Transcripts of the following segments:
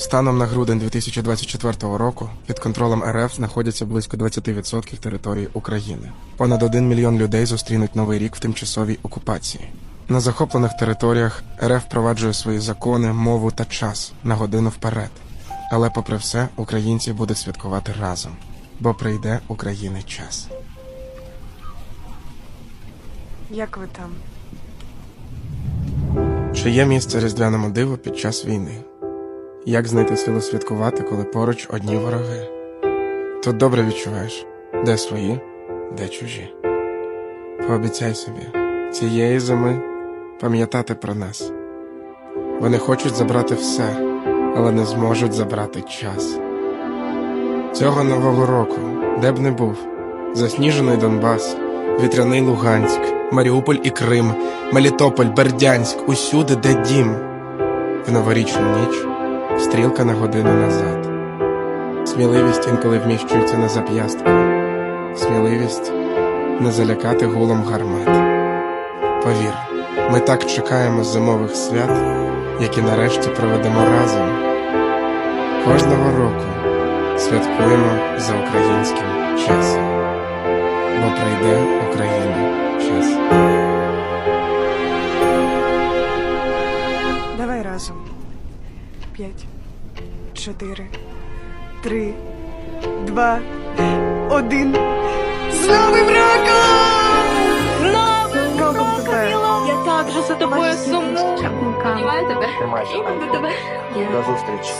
Станом на грудень 2024 року під контролем РФ знаходяться близько 20% території України. Понад 1 мільйон людей зустрінуть новий рік в тимчасовій окупації. На захоплених територіях РФ впроваджує свої закони, мову та час на годину вперед. Але, попри все, українці будуть святкувати разом, бо прийде України час. Як ви там? Чи є місце різдвяному диву під час війни? Як знайти силу святкувати, коли поруч одні вороги? Тут добре відчуваєш, де свої, де чужі. Пообіцяй собі, цієї зими пам'ятати про нас. Вони хочуть забрати все, але не зможуть забрати час. Цього нового року, де б не був, засніжений Донбас, вітряний Луганськ, Маріуполь і Крим, Мелітополь, Бердянськ, усюди, де дім. В новорічну ніч стрілка на годину назад. Сміливість інколи вміщується на зап'ястку. Сміливість не залякати гулом гармат. Повір, ми так чекаємо зимових свят, які нарешті проведемо разом. Кожного року святкуємо за українським часом, бо прийде Україна час. Давай разом. П'ять, чотири, три, два, один. З Новим роком! Роком тебе! Я так же за тобою сумну. Обнімаю тебе. І до тебе. До зустрічі.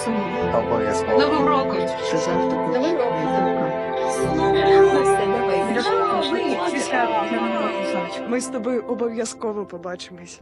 Обов'язково. Новим роком. що завжди буде Новим роком. Ми з тобою обов'язково побачимось.